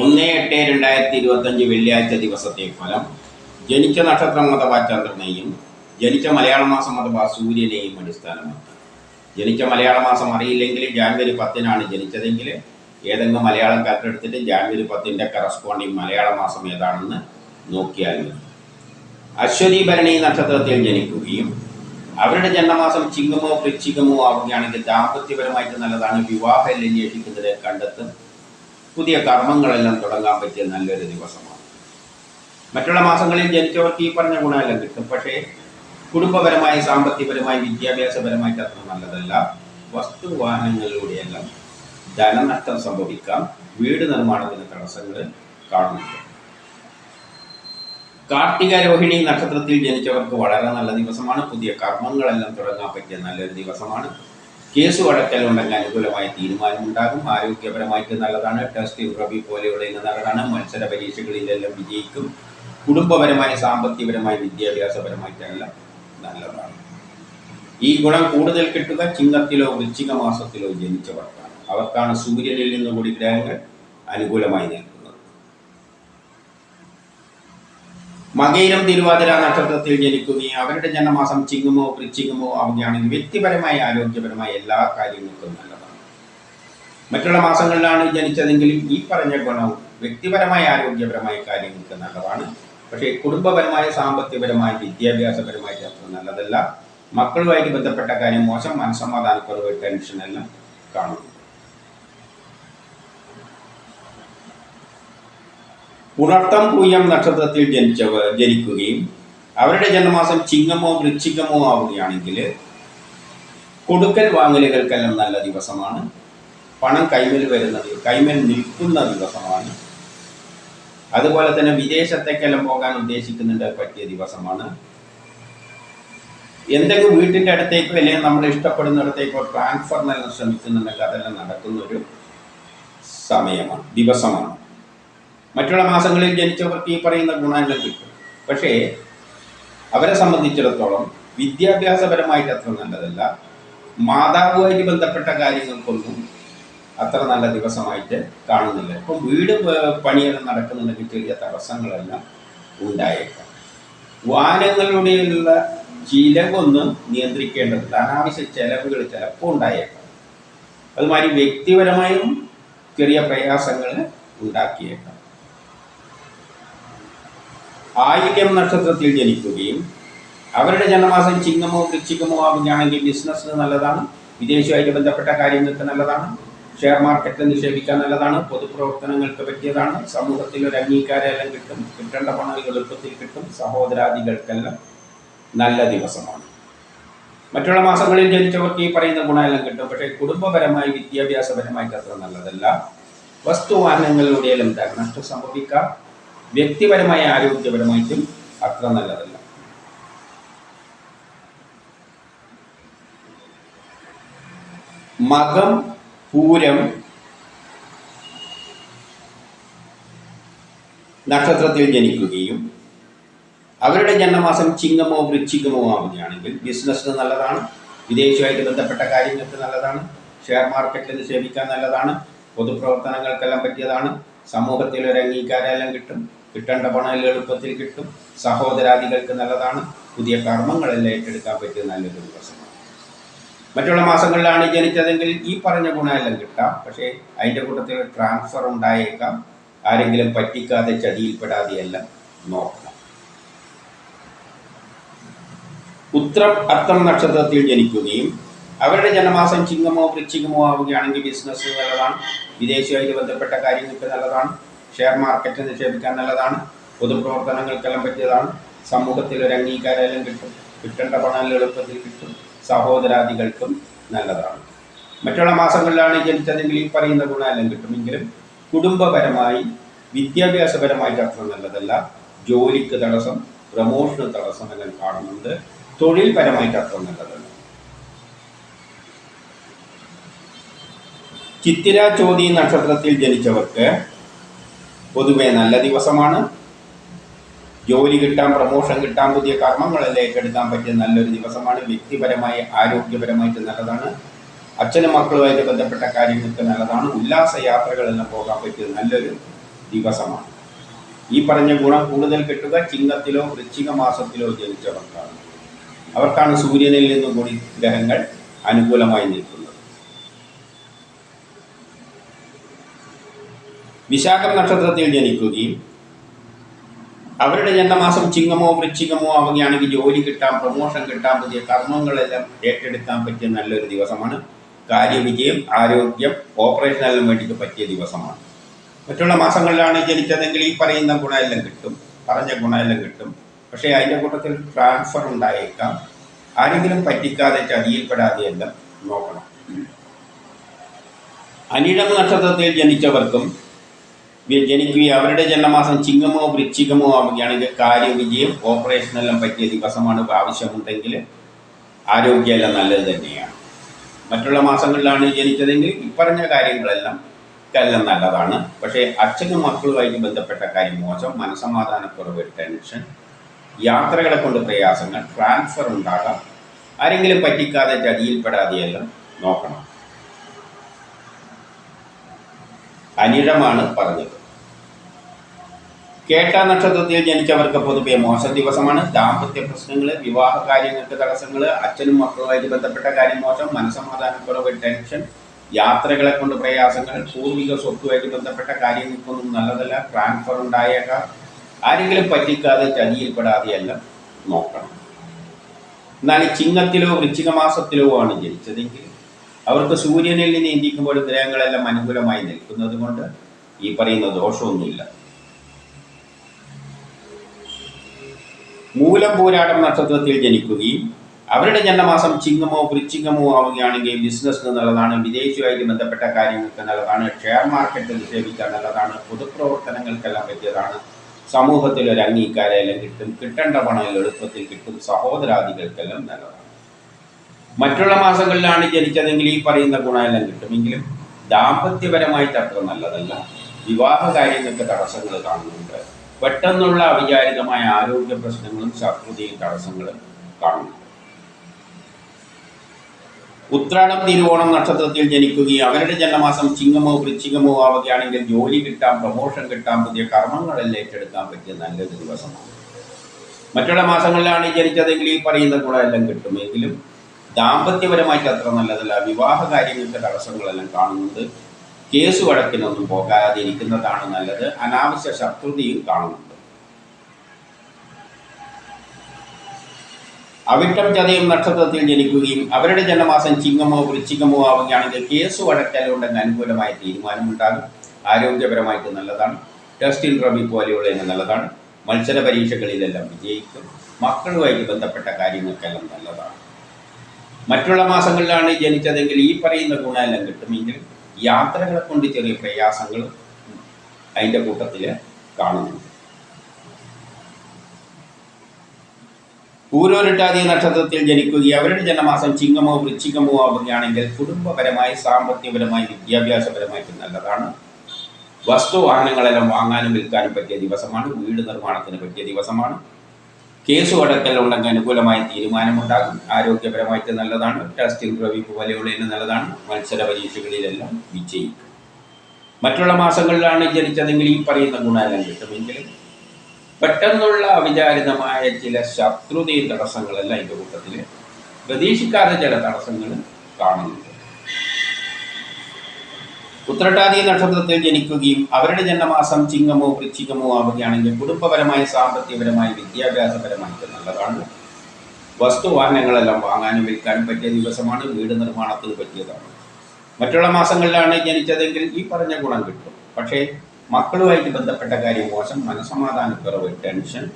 ഒന്ന് എട്ട് രണ്ടായിരത്തി ഇരുപത്തഞ്ച് വെള്ളിയാഴ്ച ദിവസത്തെ ഫലം ജനിച്ച നക്ഷത്രം അഥവാ ചന്ദ്രനെയും ജനിച്ച മലയാള മാസം അഥവാ സൂര്യനെയും അടിസ്ഥാനമാക്കി. ജനിച്ച മലയാള മാസം അറിയില്ലെങ്കിൽ ജാനുവരി പത്തിനാണ് ജനിച്ചതെങ്കിൽ ഏതെങ്കിലും മലയാളം കാലത്ത് എടുത്തിട്ട് ജാനുവരി പത്തിന്റെ കറസ്പോണ്ടിങ് മലയാള മാസം ഏതാണെന്ന് നോക്കിയാൽ മതി. അശ്വതി ഭരണി നക്ഷത്രത്തിൽ ജനിക്കുകയും അവരുടെ ജന്മമാസം ചിങ്ങമോ വൃശ്ചികമോ ആവുകയാണെങ്കിൽ ദാമ്പത്യപരമായിട്ട് നല്ലതാണ്. വിവാഹം അന്വേഷിക്കുന്നത് കണ്ടെത്തും. പുതിയ കർമ്മങ്ങളെല്ലാം തുടങ്ങാൻ പറ്റിയ നല്ലൊരു ദിവസമാണ്. മറ്റുള്ള മാസങ്ങളിൽ ജനിച്ചവർക്ക് ഈ പറഞ്ഞ ഗുണമെല്ലാം കിട്ടും. പക്ഷേ കുടുംബപരമായി സാമ്പത്തികപരമായി വിദ്യാഭ്യാസപരമായിട്ട് അത്ര നല്ലതല്ല. വസ്തുവാഹനങ്ങളിലൂടെയെല്ലാം ധനനഷ്ടം സംഭവിക്കാം. വീട് നിർമ്മാണത്തിന് തടസ്സങ്ങൾ കാണുന്നുണ്ട്. കാർത്തിക രോഹിണി നക്ഷത്രത്തിൽ ജനിച്ചവർക്ക് വളരെ നല്ല ദിവസമാണ്. പുതിയ കർമ്മങ്ങളെല്ലാം തുടങ്ങാൻ പറ്റിയ നല്ലൊരു ദിവസമാണ്. കേസ് വഴക്കലുണ്ടെങ്കിൽ അനുകൂലമായ തീരുമാനമുണ്ടാകും. ആരോഗ്യപരമായിട്ട് നല്ലതാണ്. ടെസ്റ്റ് റബി ഇന്ന് നല്ലതാണ്. മത്സര പരീക്ഷകളിലെല്ലാം വിജയിക്കും. കുടുംബപരമായി സാമ്പത്തികപരമായി വിദ്യാഭ്യാസപരമായിട്ടെല്ലാം നല്ലതാണ്. ഈ ഗുണം കൂടുതൽ കിട്ടുക ചിങ്ങത്തിലോ വൃശ്ചിക മാസത്തിലോ ജനിച്ചവർക്കാണ് അവർക്കാണ് സൂര്യനിൽ നിന്നുകൂടി ഗ്രഹങ്ങൾ അനുകൂലമായി നിൽക്കുന്നത്. മകയിരം തിരുവാതിര നക്ഷത്രത്തിൽ ജനിക്കുകയും അവരുടെ ജന്മമാസം ചിങ്ങമോ വൃശ്ചികമോ അവധിയാണെങ്കിൽ വ്യക്തിപരമായ ആരോഗ്യപരമായ എല്ലാ കാര്യങ്ങൾക്കും നല്ലതാണ്. മറ്റുള്ള മാസങ്ങളിലാണ് ജനിച്ചതെങ്കിലും ഈ പറഞ്ഞ ഗുണവും വ്യക്തിപരമായ ആരോഗ്യപരമായ കാര്യങ്ങൾക്ക് നല്ലതാണ്. പക്ഷേ കുടുംബപരമായ സാമ്പത്തികപരമായ വിദ്യാഭ്യാസപരമായ അത്ര നല്ലതല്ല. മക്കളുമായിട്ട് ബന്ധപ്പെട്ട കാര്യം മോശം മനസ്സമാധാനക്കുറവ് ടെൻഷൻ എല്ലാം കാണുന്നു പുണർത്തം പൂയം നക്ഷത്രത്തിൽ ജനിച്ചവ ജനിക്കുകയും അവരുടെ ജന്മമാസം ചിങ്ങമോ വൃശ്ചികമോ ആവുകയാണെങ്കിൽ കൊടുക്കൽ വാങ്ങലുകൾക്കെല്ലാം നല്ല ദിവസമാണ്. പണം കൈമേൽ വരുന്നത് കൈമേൽ നിൽക്കുന്ന ദിവസമാണ്. അതുപോലെ തന്നെ വിദേശത്തേക്കെല്ലാം പോകാൻ ഉദ്ദേശിക്കുന്നുണ്ട് പറ്റിയ ദിവസമാണ്. എന്തെങ്കിലും വീട്ടിന്റെ അടുത്തേക്കോ അല്ലെങ്കിൽ നമ്മൾ ഇഷ്ടപ്പെടുന്നിടത്തേക്കോ നൽകാൻ ശ്രമിക്കുന്നുണ്ടെങ്കിൽ അതെല്ലാം നടക്കുന്ന ഒരു സമയമാണ് ദിവസമാണ്. മറ്റുള്ള മാസങ്ങളിൽ ജനിച്ചവർക്ക് ഈ പറയുന്ന ഗുണങ്ങൾ കിട്ടും. പക്ഷേ അവരെ സംബന്ധിച്ചിടത്തോളം വിദ്യാഭ്യാസപരമായിട്ട് അത്ര നല്ലതല്ല. മാതാവുമായിട്ട് ബന്ധപ്പെട്ട കാര്യങ്ങൾക്കൊന്നും അത്ര നല്ല ദിവസമായിട്ട് കാണുന്നില്ല. ഇപ്പം വീട് പണിയെല്ലാം നടക്കുന്നുണ്ടെങ്കിൽ ചെറിയ തടസ്സങ്ങളെല്ലാം ഉണ്ടായേക്കാം. വാനങ്ങളുടെയുള്ള ചിലവൊന്ന് നിയന്ത്രിക്കേണ്ടതുണ്ട് അനാവശ്യ ചെലവുകൾ ചിലപ്പോൾ ഉണ്ടായേക്കാം. അതുമാതിരി വ്യക്തിപരമായും ചെറിയ പ്രയാസങ്ങൾ ഉണ്ടാക്കിയേക്കാം. ആയില്യം നക്ഷത്രത്തിൽ ജനിക്കുകയും അവരുടെ ജന്മമാസം ചിങ്ങമോ വൃശ്ചികമോ ആവുകയാണെങ്കിൽ ബിസിനസ്സിന് നല്ലതാണ് വിദേശവുമായിട്ട് ബന്ധപ്പെട്ട കാര്യങ്ങൾക്ക് നല്ലതാണ് ഷെയർ മാർക്കറ്റിൽ നിക്ഷേപിക്കാൻ നല്ലതാണ് പൊതുപ്രവർത്തനങ്ങൾക്ക് പറ്റിയതാണ് സമൂഹത്തിൽ ഒരു അംഗീകാരമെല്ലാം കിട്ടും കിട്ടേണ്ട പണം എളുപ്പത്തിൽ കിട്ടും സഹോദരാദികൾക്കെല്ലാം നല്ല ദിവസമാണ്. മറ്റുള്ള മാസങ്ങളിൽ ജനിച്ചവർക്ക് ഈ പറയുന്ന ഗുണമെല്ലാം കിട്ടും പക്ഷേ കുടുംബപരമായി വിദ്യാഭ്യാസപരമായിട്ട് അത്ര നല്ലതല്ല. വസ്തുവാഹനങ്ങളിലൂടെയെല്ലാം നഷ്ടം സംഭവിക്കാം. വ്യക്തിപരമായ ആരോഗ്യപരമായിട്ടും അത്ര നല്ലതല്ല. മകം പൂരം നക്ഷത്രത്തിൽ ജനിക്കുകയും അവരുടെ ജന്മമാസം ചിങ്ങമോ വൃശ്ചികമോ ആവുകയാണെങ്കിൽ ബിസിനസ്സിന് നല്ലതാണ് വിദേശവുമായിട്ട് ബന്ധപ്പെട്ട കാര്യങ്ങൾക്ക് നല്ലതാണ് ഷെയർ മാർക്കറ്റിൽ നിക്ഷേപിക്കാൻ നല്ലതാണ് പൊതുപ്രവർത്തനങ്ങൾക്കെല്ലാം പറ്റിയതാണ് സമൂഹത്തിൽ ഒരു അംഗീകാരമെല്ലാം കിട്ടും. കിട്ടേണ്ട പണം എളുപ്പത്തിൽ കിട്ടും. സഹോദരാദികൾക്ക് നല്ലതാണ്. പുതിയ കർമ്മങ്ങളെല്ലാം ഏറ്റെടുക്കാൻ പറ്റിയ നല്ലൊരു ദിവസമാണ്. മറ്റുള്ള മാസങ്ങളിലാണ് ജനിച്ചതെങ്കിൽ ഈ പറഞ്ഞ ഗുണമെല്ലാം കിട്ടാം. പക്ഷേ അതിന്റെ കൂട്ടത്തിൽ ട്രാൻസ്ഫർ ഉണ്ടായേക്കാം. ആരെങ്കിലും പറ്റിക്കാതെ ചതിയിൽപ്പെടാതെയെല്ലാം നോക്കണം. ഉത്രം അത്തം നക്ഷത്രത്തിൽ ജനിക്കുകയും അവരുടെ ജനമാസം ചിങ്ങമോ വൃശ്ചികമോ ആവുകയാണെങ്കിൽ ബിസിനസ് നല്ലതാണ്. വിദേശവുമായിട്ട് ബന്ധപ്പെട്ട കാര്യങ്ങൾക്ക് നല്ലതാണ്. ഷെയർ മാർക്കറ്റ് നിക്ഷേപിക്കാൻ നല്ലതാണ്. പൊതുപ്രവർത്തനങ്ങൾക്കെല്ലാം പറ്റിയതാണ്. സമൂഹത്തിൽ ഒരു അംഗീകാരമെല്ലാം കിട്ടും. കിട്ടേണ്ട പണം എളുപ്പത്തിൽ കിട്ടും. സഹോദരാദികൾക്കും നല്ലതാണ്. മറ്റുള്ള മാസങ്ങളിലാണ് ജനിച്ചതെങ്കിൽ ഈ പറയുന്ന ഗുണമെല്ലാം കിട്ടുമെങ്കിലും കുടുംബപരമായി വിദ്യാഭ്യാസപരമായിട്ട് അത്ര നല്ലതല്ല. ജോലിക്ക് തടസ്സം പ്രമോഷന് തടസ്സം എല്ലാം കാണുന്നുണ്ട്. തൊഴിൽപരമായിട്ട് അത്ര നല്ലതല്ല. ചിത്തിര ചോതി നക്ഷത്രത്തിൽ ജനിച്ചവർക്ക് പൊതുവെ നല്ല ദിവസമാണ്. ജോലി കിട്ടാൻ പ്രമോഷൻ കിട്ടാൻ പുതിയ കർമ്മങ്ങളെല്ലാം ഏറ്റെടുക്കാൻ പറ്റിയ നല്ലൊരു ദിവസമാണ്. വ്യക്തിപരമായി ആരോഗ്യപരമായിട്ട് നല്ലതാണ്. അച്ഛനും മക്കളുമായിട്ട് ബന്ധപ്പെട്ട കാര്യങ്ങൾക്ക് നല്ലതാണ്. ഉല്ലാസ യാത്രകളെല്ലാം പോകാൻ പറ്റിയ നല്ലൊരു ദിവസമാണ്. ഈ പറഞ്ഞ ഗുണം കൂടുതൽ കിട്ടുക ചിങ്ങത്തിലോ വൃശ്ചിക മാസത്തിലോ ജനിച്ചവർക്കാണ്. അവർക്കാണ് സൂര്യനിൽ നിന്നും ഗ്രഹങ്ങൾ അനുകൂലമായി നിൽക്കുന്നത്. വിശാഖം നക്ഷത്രത്തിൽ ജനിക്കുകയും അവരുടെ ജന്മമാസം ചിങ്ങമോ വൃശ്ചികമോ ആവുകയാണെങ്കിൽ ജോലി കിട്ടാൻ പ്രൊമോഷൻ കിട്ടാൻ പുതിയ കർമ്മങ്ങളെല്ലാം ഏറ്റെടുക്കാൻ പറ്റിയ നല്ലൊരു ദിവസമാണ്. കാര്യവിജയം ആരോഗ്യം ഓപ്പറേഷനെല്ലാം വേണ്ടിയിട്ട് പറ്റിയ ദിവസമാണ്. മറ്റുള്ള മാസങ്ങളിലാണ് ജനിച്ചതെങ്കിൽ ഈ പറയുന്ന ഗുണമെല്ലാം കിട്ടും പറഞ്ഞ ഗുണമെല്ലാം കിട്ടും. പക്ഷേ അതിന്റെ കൂട്ടത്തിൽ ട്രാൻസ്ഫർ ഉണ്ടായേക്കാം. ആരെങ്കിലും പറ്റിക്കാതെ ചതിയിൽപ്പെടാതെ എല്ലാം നോക്കണം. അനിഴം നക്ഷത്രത്തിൽ ജനിച്ചവർക്കും ജനിക്കുകയും അവരുടെ ജന്മമാസം ചിങ്ങമോ വൃശ്ചികമോ ആവുകയാണെങ്കിൽ കാര്യവിജയം ഓപ്പറേഷനെല്ലാം പറ്റിയ ദിവസമാണ് ആവശ്യമുണ്ടെങ്കിൽ ആരോഗ്യമെല്ലാം നല്ലത് തന്നെയാണ്. മറ്റുള്ള മാസങ്ങളിലാണ് ജനിച്ചതെങ്കിൽ ഇപ്പറഞ്ഞ കാര്യങ്ങളെല്ലാം എല്ലാം നല്ലതാണ്. പക്ഷേ അച്ഛനും മക്കളുമായിട്ട് ബന്ധപ്പെട്ട കാര്യം മോശം. മനസമാധാനക്കുറവ് ടെൻഷൻ യാത്രകളെ കൊണ്ട് പ്രയാസങ്ങൾ ട്രാൻസ്ഫർ ഉണ്ടാകാം. ആരെങ്കിലും പറ്റിക്കാതെ ചതിയിൽപ്പെടാതെയെല്ലാം നോക്കണം. അനിഴമാണ് പറഞ്ഞത്. കേട്ട നക്ഷത്രത്തിൽ ജനിച്ചവർക്ക് പൊതുവെ മോശം ദിവസമാണ്. ദാമ്പത്യ പ്രശ്നങ്ങൾ വിവാഹ കാര്യങ്ങൾക്ക് തടസ്സങ്ങൾ അച്ഛനും മക്കളുമായിട്ട് ബന്ധപ്പെട്ട കാര്യം മോശം മനസമാധാനക്കുറവ് ടെൻഷൻ യാത്രകളെ കൊണ്ട് പ്രയാസങ്ങൾ പൂർവിക സ്വത്തുമായിട്ട് ബന്ധപ്പെട്ട കാര്യങ്ങൾക്കൊന്നും നല്ലതല്ല. ട്രാൻസ്ഫർ ഉണ്ടായേക്കാം. ആരെങ്കിലും പറ്റിക്കാതെ ചതിയിൽപ്പെടാതെയെല്ലാം നോക്കണം. എന്നാൽ ചിങ്ങത്തിലോ വൃശ്ചിക മാസത്തിലോ ആണ് ജനിച്ചതെങ്കിൽ അവർക്ക് സൂര്യനിൽ നിന്ന് ഇന്ത്യക്കുമ്പോൾ ഗ്രഹങ്ങളെല്ലാം അനുകൂലമായി നിൽക്കുന്നത് കൊണ്ട് ഈ പറയുന്ന ദോഷമൊന്നുമില്ല. മൂലം പോരാടം നക്ഷത്രത്തിൽ ജനിക്കുകയും അവരുടെ ജന്മമാസം ചിങ്ങമോ വൃച്ചിങ്ങമോ ആവുകയാണെങ്കിൽ ബിസിനസ് നല്ലതാണ് വിദേശവുമായിട്ട് ബന്ധപ്പെട്ട കാര്യങ്ങൾക്ക് നല്ലതാണ് ഷെയർ മാർക്കറ്റ് നിക്ഷേപിക്കാൻ നല്ലതാണ് പൊതുപ്രവർത്തനങ്ങൾക്കെല്ലാം പറ്റിയതാണ് സമൂഹത്തിൽ ഒരു അംഗീകാരമെല്ലാം കിട്ടും കിട്ടേണ്ട പണം എളുപ്പത്തിൽ കിട്ടും സഹോദരാദികൾക്കെല്ലാം നല്ലതാണ്. മറ്റുള്ള മാസങ്ങളിലാണ് ജനിച്ചതെങ്കിൽ ഈ പറയുന്ന ഗുണമെല്ലാം കിട്ടുമെങ്കിലും ദാമ്പത്യപരമായിട്ട് അത്ര നല്ലതല്ല. വിവാഹ കാര്യങ്ങൾക്ക് തടസ്സങ്ങൾ കാണുന്നുണ്ട്. പെട്ടെന്നുള്ള അവിചാരിതമായ ആരോഗ്യ പ്രശ്നങ്ങളും ശത്രുതയും തടസ്സങ്ങളും കാണുന്നുണ്ട്. ഉത്രാടം തിരുവോണം നക്ഷത്രത്തിൽ ജനിക്കുകയും അവരുടെ ജന്മമാസം ചിങ്ങമോ വൃശ്ചികമോ ആവുകയാണെങ്കിൽ ജോലി കിട്ടാം പ്രമോഷൻ കിട്ടാം പുതിയ കർമ്മങ്ങളെല്ലാം ഏറ്റെടുക്കാൻ പറ്റിയ നല്ലൊരു ദിവസമാണ്. മറ്റുള്ള മാസങ്ങളിലാണ് ജനിച്ചതെങ്കിൽ ഈ പറയുന്ന ഗുണമെല്ലാം കിട്ടുമെങ്കിലും ദാമ്പത്യപരമായിട്ട് അത്ര നല്ലതല്ല. വിവാഹ കാര്യങ്ങൾക്ക് തടസ്സങ്ങളെല്ലാം കാണുന്നത് കേസ് വഴക്കിനൊന്നും പോകാതിരിക്കുന്നതാണ് നല്ലത്. അനാവശ്യ ശത്രുതയും കാണുന്നുണ്ട്. അവിട്ടം ചതയും നക്ഷത്രത്തിൽ ജനിക്കുകയും അവരുടെ ജന്മമാസം ചിങ്ങമോ വൃശ്ചികമോ ആവുകയാണെങ്കിൽ കേസ് വഴക്കലുണ്ടെങ്കിൽ അനുകൂലമായ തീരുമാനമുണ്ടാകും. ആരോഗ്യപരമായിട്ട് നല്ലതാണ്. ടെസ്റ്റിൽ റബി പോലെയുള്ള നല്ലതാണ്. മത്സര പരീക്ഷകളിലെല്ലാം വിജയിക്കും. മക്കളുമായിട്ട് ബന്ധപ്പെട്ട കാര്യങ്ങൾക്കെല്ലാം നല്ലതാണ്. മറ്റുള്ള മാസങ്ങളിലാണ് ജനിച്ചതെങ്കിൽ ഈ പറയുന്ന ഗുണമെല്ലാം കിട്ടുമെങ്കിൽ യാത്രകളെ കൊണ്ട് ചെറിയ പ്രയാസങ്ങൾ അതിന്റെ കൂട്ടത്തിൽ കാണുന്നു പൂരോരിട്ടാതി നക്ഷത്രത്തിൽ ജനിക്കുകയും അവരുടെ ജനമാസം ചിങ്ങമോ വൃശ്ചികമോ ആവുകയാണെങ്കിൽ കുടുംബപരമായി സാമ്പത്തികപരമായി വിദ്യാഭ്യാസപരമായിട്ട് നല്ലതാണ്. വസ്തു വാഹനങ്ങളെല്ലാം വാങ്ങാനും വിൽക്കാനും പറ്റിയ ദിവസമാണ്. വീട് നിർമ്മാണത്തിന് പറ്റിയ ദിവസമാണ്. കേസ് അടക്കൽ ഉണ്ടെങ്കിൽ അനുകൂലമായ തീരുമാനമുണ്ടാകും. ആരോഗ്യപരമായിട്ട് നല്ലതാണ്. ടെസ്റ്റിംഗ് പ്രവീപ്പ് പോലെയുള്ളതിന് നല്ലതാണ്. മത്സര പരീക്ഷകളിലെല്ലാം വിജയിക്കും. മറ്റുള്ള മാസങ്ങളിലാണ് ജനിച്ചതെങ്കിൽ ഈ പറയുന്ന ഗുണമെല്ലാം കിട്ടുമെങ്കിലും പെട്ടെന്നുള്ള അവിചാരിതമായ ചില ശത്രുതയും തടസ്സങ്ങളെല്ലാം ഇതിന്റെ കൂട്ടത്തിൽ പ്രതീക്ഷിക്കാതെ ചില തടസ്സങ്ങൾ കാണുന്നുണ്ട്. ഉത്രട്ടാതി നക്ഷത്രത്തിൽ ജനിക്കുകയും അവരുടെ ജന്മമാസം ചിങ്ങമോ വൃശ്ചികമോ ആവുകയാണെങ്കിൽ കുടുംബപരമായി സാമ്പത്തികപരമായി വിദ്യാഭ്യാസപരമായിട്ട് നല്ലതാണ്. വസ്തുവാഹനങ്ങളെല്ലാം വാങ്ങാനും വിൽക്കാനും പറ്റിയ ദിവസമാണ് വീട് നിർമ്മാണത്തിന് പറ്റിയതാണ്. മറ്റുള്ള മാസങ്ങളിലാണ് ജനിച്ചതെങ്കിൽ ഈ പറഞ്ഞ ഗുണം കിട്ടും. പക്ഷേ മക്കളുമായിട്ട് ബന്ധപ്പെട്ട കാര്യം മോശം മനസമാധാനക്കുറവ് ടെൻഷൻ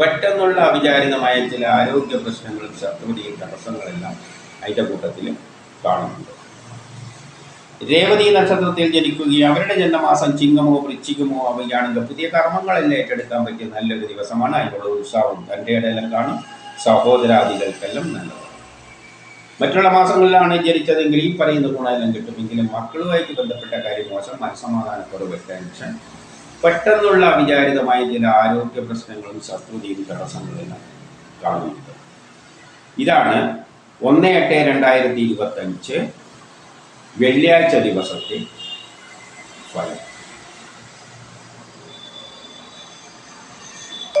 പെട്ടെന്നുള്ള അവിചാരിതമായ ചില ആരോഗ്യ പ്രശ്നങ്ങളും ശത്രുതയും തടസ്സങ്ങളെല്ലാം അതിന്റെ കൂട്ടത്തിൽ കാണുന്നുണ്ട്. രേവതി നക്ഷത്രത്തിൽ ജനിക്കുകയും അവരുടെ ജന്മമാസം ചിങ്ങമോ വൃശ്ചികമോ അവയാണെങ്കിൽ പുതിയ കർമ്മങ്ങളെല്ലാം ഏറ്റെടുക്കാൻ പറ്റിയ നല്ലൊരു ദിവസമാണ്. അതിനുള്ള ഉത്സാഹവും തന്റെ ഇടയിലും കാണും. സഹോദരാദികൾക്കെല്ലാം നല്ലതാണ്. മറ്റുള്ള മാസങ്ങളിലാണ് ജനിച്ചതെങ്കിൽ ഈ പറയുന്ന ഗുണമെല്ലാം കിട്ടുമെങ്കിലും മക്കളുമായിട്ട് ബന്ധപ്പെട്ട കാര്യം മോശം. മനസ്സമാധാനക്കുറവ് ടെൻഷൻ. പെട്ടെന്നുള്ള അവിചാരിതമായ ചില ആരോഗ്യ പ്രശ്നങ്ങളും ശത്രുതയും തടസ്സങ്ങളും കാണുന്നുണ്ട്. ഇതാണ് ഒന്ന് എട്ട് രണ്ടായിരത്തി ഇരുപത്തഞ്ച് വെള്ളിയാഴ്ച ദിവസത്തെ ഫലം